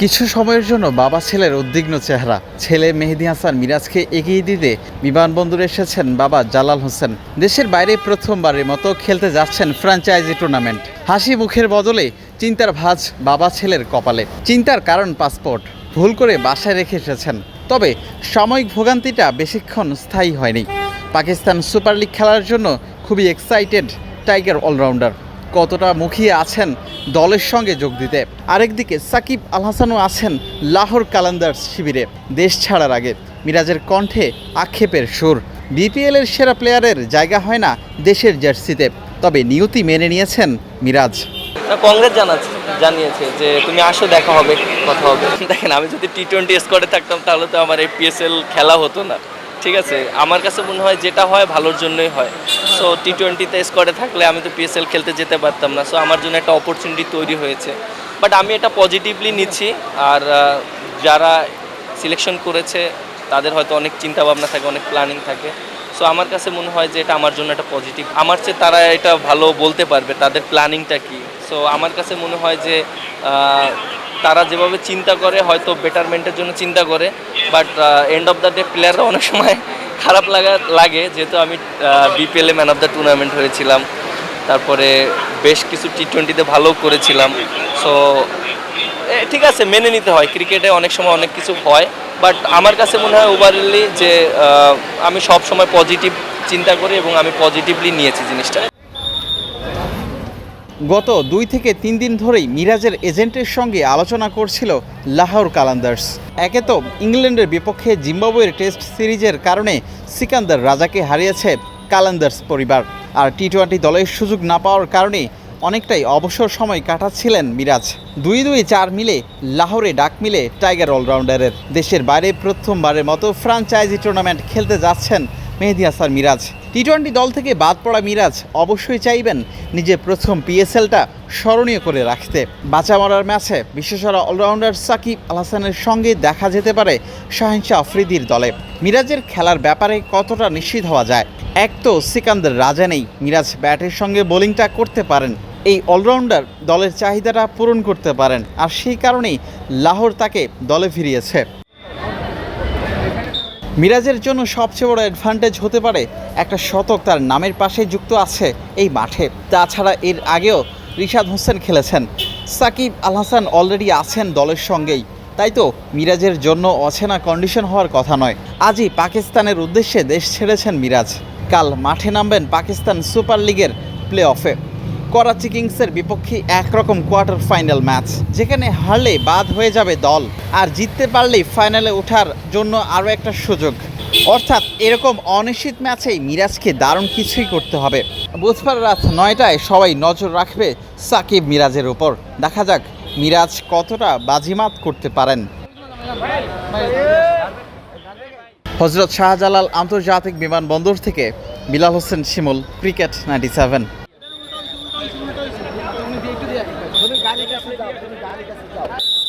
কিছু সময়ের জন্য বাবা ছেলের উদ্বিগ্ন চেহারা। ছেলে মেহেদি হাসান মিরাজকে এগিয়ে দিতে বিমানবন্দরে এসেছেন বাবা জালাল হোসেন। দেশের বাইরে প্রথমবারের মতো খেলতে যাচ্ছেন ফ্র্যাঞ্চাইজি টুর্নামেন্ট। হাসি মুখের বদলে চিন্তার ভাঁজ বাবা ছেলের কপালে। চিন্তার কারণ পাসপোর্ট। ভুল করে বাসায় রেখে এসেছেন। তবে সাময়িক ভোগান্তিটা বেশিক্ষণ স্থায়ী হয়নি। পাকিস্তান সুপার লিগ খেলার জন্য খুবই এক্সাইটেড টাইগার অলরাউন্ডার কতটা মুখিয়ে আছেন দলের সঙ্গে যোগ দিতে। আরেকদিকে সাকিব আল হাসানও আছেন লাহোর কালান্দার্স শিবিরে, দেশ ছাড়ার আগে। মিরাজের কণ্ঠে আক্ষেপের সুর। বিপিএলের সেরা প্লেয়ারের জায়গা হয় না দেশের জার্সিতে, তবে নিয়তি মেনে নিয়েছেন মিরাজ। কংগ্রেস জানাচ্ছে, জানিয়েছে যে তুমি আসো, দেখা হবে, কথা হবে। দেখেন, আমি যদি টি টোয়েন্টি স্কোয়াডে থাকতাম, তাহলে তো আমার এই পিএসএল খেলা হতো না। ঠিক আছে, আমার কাছে মনে হয় যেটা হয় ভালোর জন্যই হয়। সো টি টোয়েন্টিতে স্কোয়াডে থাকলে আমি তো পিএসএল খেলতে যেতে পারতাম না। সো আমার জন্য একটা অপরচুনিটি তৈরি হয়েছে। বাট আমি এটা পজিটিভলি নিচ্ছি। আর যারা সিলেকশন করেছে, তাদের হয়তো অনেক চিন্তা ভাবনা থাকে, অনেক প্ল্যানিং থাকে। সো আমার কাছে মনে হয় যে এটা আমার জন্য একটা পজিটিভ আমার চেয়ে তারা এটা ভালো বলতে পারবে, তাদের প্ল্যানিংটা কি? সো আমার কাছে মনে হয় যে তারা যেভাবে চিন্তা করে, হয়তো বেটারমেন্টের জন্য চিন্তা করে। But end of the day প্লেয়াররা অনেক সময় খারাপ লাগা, লাগে। যেহেতু আমি বিপিএলে ম্যান অফ দ্য টুর্নামেন্ট হয়েছিলাম। তারপরে বেশ কিছু টি টোয়েন্টিতে ভালো করেছিলাম। সো ঠিক আছে, মেনে নিতে হয়। ক্রিকেটে অনেক সময় অনেক কিছু হয়। বাট আমার কাছে মনে হয় ওভারঅলি যে আমি সব সময় পজিটিভ চিন্তা করি এবং আমি পজিটিভলি নিয়েছি জিনিসটা। গত দুই থেকে তিন দিন ধরেই মিরাজের এজেন্টের সঙ্গে আলোচনা করছিল লাহোর কালান্দার্স। একে তো ইংল্যান্ডের বিপক্ষে জিম্বাবুয়ের টেস্ট সিরিজের কারণে সিকান্দার রাজাকে হারিয়েছে কালান্দার্স পরিবার। আর টি টোয়েন্টি দলের সুযোগ না পাওয়ার কারণে অনেকটাই অবসর সময় কাটাচ্ছিলেন মিরাজ। দুই দুই চার মিলে লাহোরে ডাক মিলে টাইগার অলরাউন্ডারের। দেশের বাইরে প্রথমবারের মতো ফ্রাঞ্চাইজি টুর্নামেন্ট খেলতে যাচ্ছেন মেহেদি হাসান, মিরাজ। টি টোয়েন্টি দল থেকে বাদ পড়া মিরাজ অবশ্যই চাইবেন নিজের প্রথম পিএসএলটা স্মরণীয় করে রাখতে। বাঁচা মরার ম্যাচে বিশেষরা অলরাউন্ডার সাকিব আল হাসানের সঙ্গে দেখা যেতে পারে শাহিনশাহ আফ্রিদির দলে। মিরাজের খেলার ব্যাপারে কতটা নিশ্চিত হওয়া যায়? এক তো সিকান্দার রাজা নেই। মিরাজ ব্যাটের সঙ্গে বোলিংটা করতে পারেন। এই অলরাউন্ডার দলের চাহিদাটা পূরণ করতে পারেন। আর সেই কারণেই লাহোর তাকে দলে ফিরিয়েছে। মিরাজের জন্য সবচেয়ে বড় অ্যাডভান্টেজ হতে পারে একটা শতক তার নামের পাশে যুক্ত আছে এই মাঠে। তাছাড়া এর আগেও রিশাদ হোসেন খেলেছেন। সাকিব আল হাসান অলরেডি আছেন দলের সঙ্গেই। তাই তো মিরাজের জন্য অচেনা কন্ডিশন হওয়ার কথা নয়। আজই পাকিস্তানের উদ্দেশ্যে দেশ ছেড়েছেন মিরাজ। কাল মাঠে নামবেন পাকিস্তান সুপার লিগের প্লে অফে করাচি কিংসের বিপক্ষে একরকম কোয়ার্টার ফাইনাল ম্যাচ, যেখানে হারলে বাদ হয়ে যাবে দল আর জিততে পারলেই ফাইনালে ওঠার জন্য আরও একটা সুযোগ। অর্থাৎ এরকম অনিশ্চিত ম্যাচেই মিরাজকে দারুণ কিছুই করতে হবে। বুধবার রাত নয়টায় সবাই নজর রাখবে সাকিব মিরাজের ওপর দেখা যাক মিরাজ কতটা বাজিমাত করতে পারেন। হজরত শাহজালাল আন্তর্জাতিক বিমানবন্দর থেকে Bilal Hossain Shimul, cricket ninety seven. তুমি গাড়ির কাছে যাও তুমি গাড়ির কাছে